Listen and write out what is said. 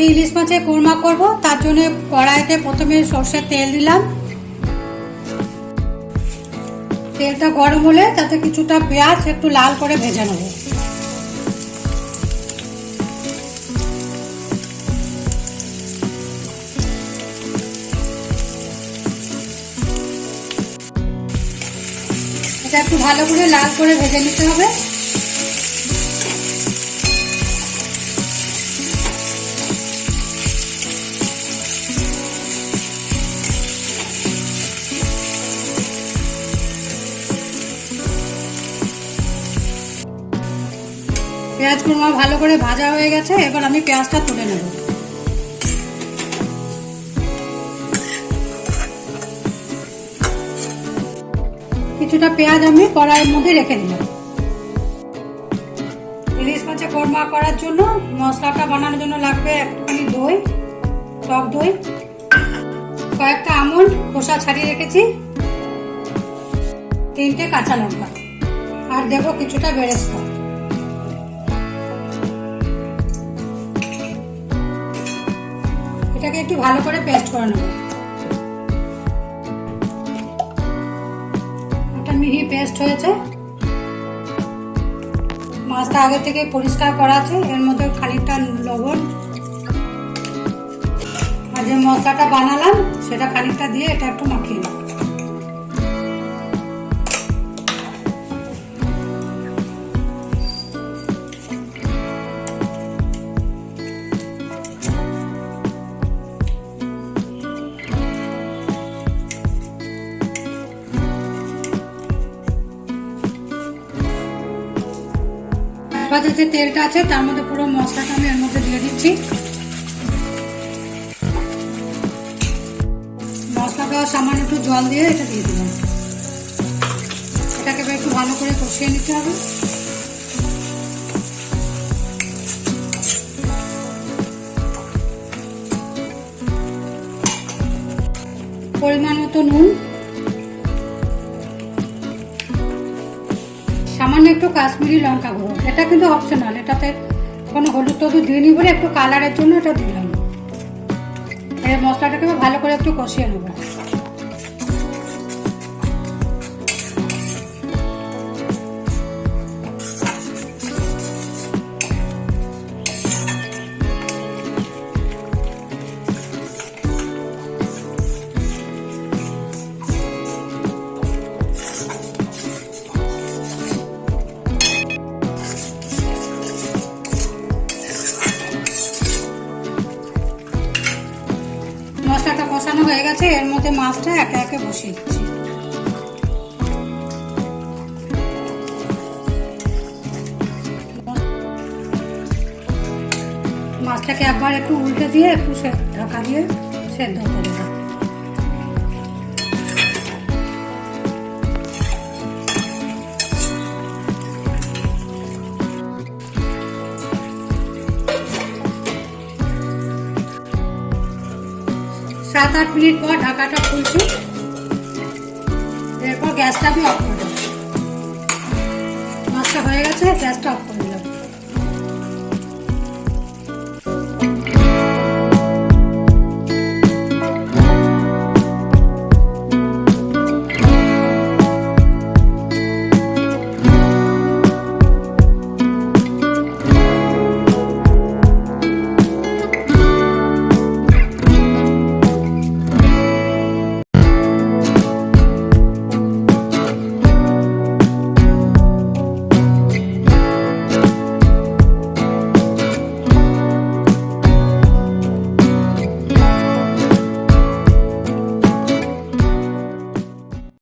আজকে ইলিশ মাছের কোরমা করব, তার জন্য কড়াইতে প্রথমে সর্ষের তেল দিলাম। তেলটা গরম হলে তাতে কিছুটা পেঁয়াজ একটু লাল করে ভেজে নেব। এটা একটু ভালো করে লাল করে ভেজে নিতে হবে। পেঁয়াজ কুরমা ভালো করে ভাজা হয়ে গেছে, এবার আমি পেঁয়াজটা তুলে নেব। কিছুটা পেঁয়াজ আমি কড়াইয়ের মধ্যে রেখে দিলাম। ইলিশ মাছে কোরমা করার জন্য মশলাটা বানানোর জন্য লাগবে একটুখানি দই, টক দই, কয়েকটা আমুল খোসা ছাড়িয়ে রেখেছি, তিনটে কাঁচা লঙ্কা, আর দেবো কিছুটা বেরেস্তা। এটাকে একটু ভালো করে পেস্ট করে নেব। একটা মিহি পেস্ট হয়েছে। মাছটা আগে থেকে পরিষ্কার করা আছে, এর মধ্যে খানিকটা লবণ। আর যে মশলাটা বানালাম, সেটা খানিকটা দিয়ে এটা একটু মাখিয়ে এবার যে তেলটা আছে, তার মধ্যে পুরো মশলাটা আমি এর মধ্যে দিয়ে দিচ্ছি। মশলাটা সামান্য একটু জল দিয়ে এটা দিয়ে দিলাম। এটাকে একটু ভালো করে কষিয়ে নিতে হবে। পরিমাণ মতো নুন। সামান্য একটু কাশ্মীরি লঙ্কা গুঁড়ো। এটা কিন্তু অপশনাল এটাতে কোনো হলুদ টলুদ দিইনি বলে একটু কালারের জন্য এটা দিলাম। এই মশলাটাকে ভালো করে একটু কষিয়ে নেব। কষানো হয়ে গেছে, এর মধ্যে মাছটা একে একে বসিয়ে দিচ্ছি। মাছটাকে একবার একটু উল্টে দিয়ে, একটু ঢাকা দিয়ে সেদ্ধ করে দেবো সাত আট মিনিট পর ঢাকাটা খুলছি। এরপর গ্যাসটা আমি অফ করে দেবো। মাছটা হয়ে গেছে, গ্যাসটা অফ করে